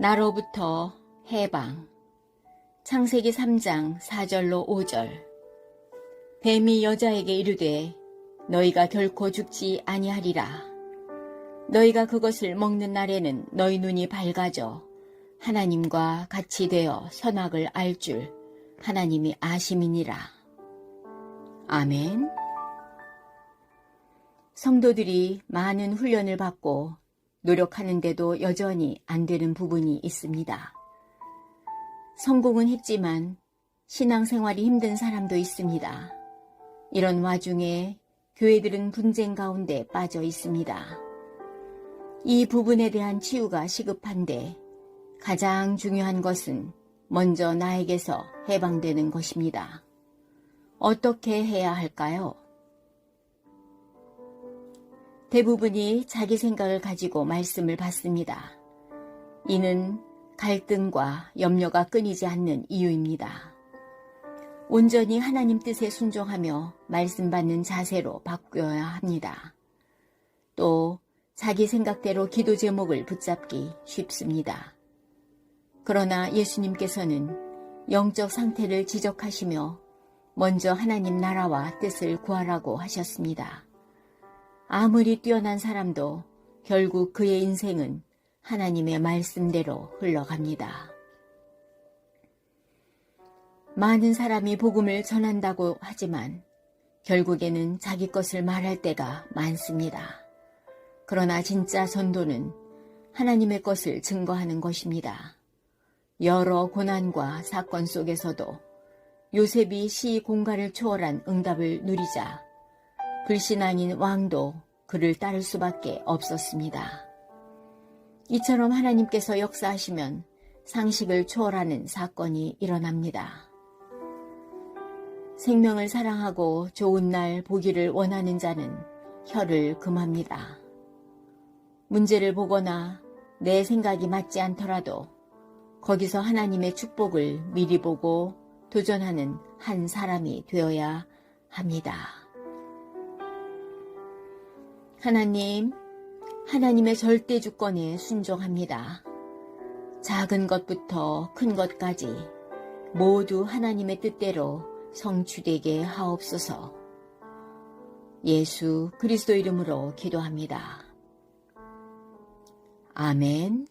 나로부터 해방. 창세기 3장 4절로 5절. 뱀이 여자에게 이르되 너희가 결코 죽지 아니하리라. 너희가 그것을 먹는 날에는 너희 눈이 밝아져 하나님과 같이 되어 선악을 알 줄 하나님이 아심이니라. 아멘. 성도들이 많은 훈련을 받고 노력하는데도 여전히 안 되는 부분이 있습니다. 성공은 했지만 신앙생활이 힘든 사람도 있습니다. 이런 와중에 교회들은 분쟁 가운데 빠져 있습니다. 이 부분에 대한 치유가 시급한데 가장 중요한 것은 먼저 나에게서 해방되는 것입니다. 어떻게 해야 할까요? 대부분이 자기 생각을 가지고 말씀을 받습니다. 이는 갈등과 염려가 끊이지 않는 이유입니다. 온전히 하나님 뜻에 순종하며 말씀 받는 자세로 바뀌어야 합니다. 또 자기 생각대로 기도 제목을 붙잡기 쉽습니다. 그러나 예수님께서는 영적 상태를 지적하시며 먼저 하나님 나라와 뜻을 구하라고 하셨습니다. 아무리 뛰어난 사람도 결국 그의 인생은 하나님의 말씀대로 흘러갑니다. 많은 사람이 복음을 전한다고 하지만 결국에는 자기 것을 말할 때가 많습니다. 그러나 진짜 전도는 하나님의 것을 증거하는 것입니다. 여러 고난과 사건 속에서도 요셉이 시 공간을 초월한 응답을 누리자 불신앙인 왕도 그를 따를 수밖에 없었습니다. 이처럼 하나님께서 역사하시면 상식을 초월하는 사건이 일어납니다. 생명을 사랑하고 좋은 날 보기를 원하는 자는 혀를 금합니다. 문제를 보거나 내 생각이 맞지 않더라도 거기서 하나님의 축복을 미리 보고 도전하는 한 사람이 되어야 합니다. 하나님, 하나님의 절대 주권에 순종합니다. 작은 것부터 큰 것까지 모두 하나님의 뜻대로 성취되게 하옵소서. 예수 그리스도 이름으로 기도합니다. 아멘.